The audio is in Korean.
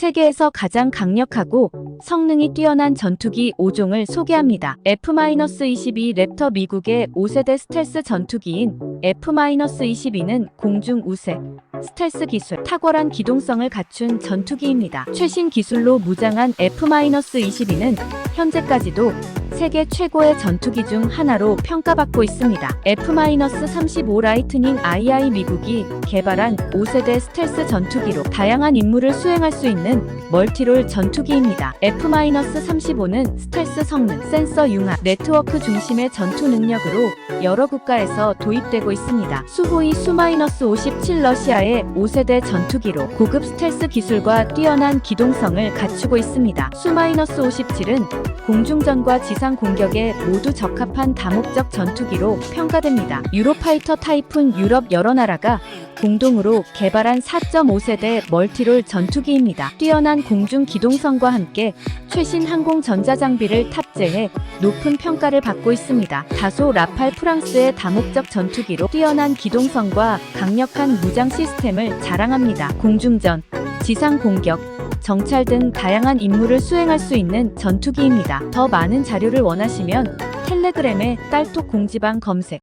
세계에서 가장 강력하고 성능이 뛰어난 전투기 5종을 소개합니다. F-22 랩터 미국의 5세대 스텔스 전투기인 F-22는 공중 우세, 스텔스 기술, 탁월한 기동성을 갖춘 전투기입니다. 최신 기술로 무장한 F-22는 현재까지도 세계 최고의 전투기 중 하나로 평가받고 있습니다. F-35 라이트닝 II 미국이 개발한 5세대 스텔스 전투기로 다양한 임무를 수행할 수 있는 멀티롤 전투기입니다. F-35는 스텔스 성능, 센서 융합, 네트워크 중심의 전투 능력으로 여러 국가에서 도입되고 있습니다. 수호이 수-57 러시아의 5세대 전투기로 고급 스텔스 기술과 뛰어난 기동성을 갖추고 있습니다. 수-57은 공중전과 지상 공격에 모두 적합한 다목적 전투기로 평가됩니다. 유로파이터 타이푼 유럽 여러 나라가 공동으로 개발한 4.5세대 멀티롤 전투기입니다. 뛰어난 공중 기동성과 함께 최신 항공 전자 장비를 탑재해 높은 평가를 받고 있습니다. 다소 라팔 프랑스의 다목적 전투기로 뛰어난 기동성과 강력한 무장 시스템을 자랑합니다. 공중전, 지상 공격, 정찰 등 다양한 임무를 수행할 수 있는 전투기입니다. 더 많은 자료를 원하시면 텔레그램에 딸톡 공지방 검색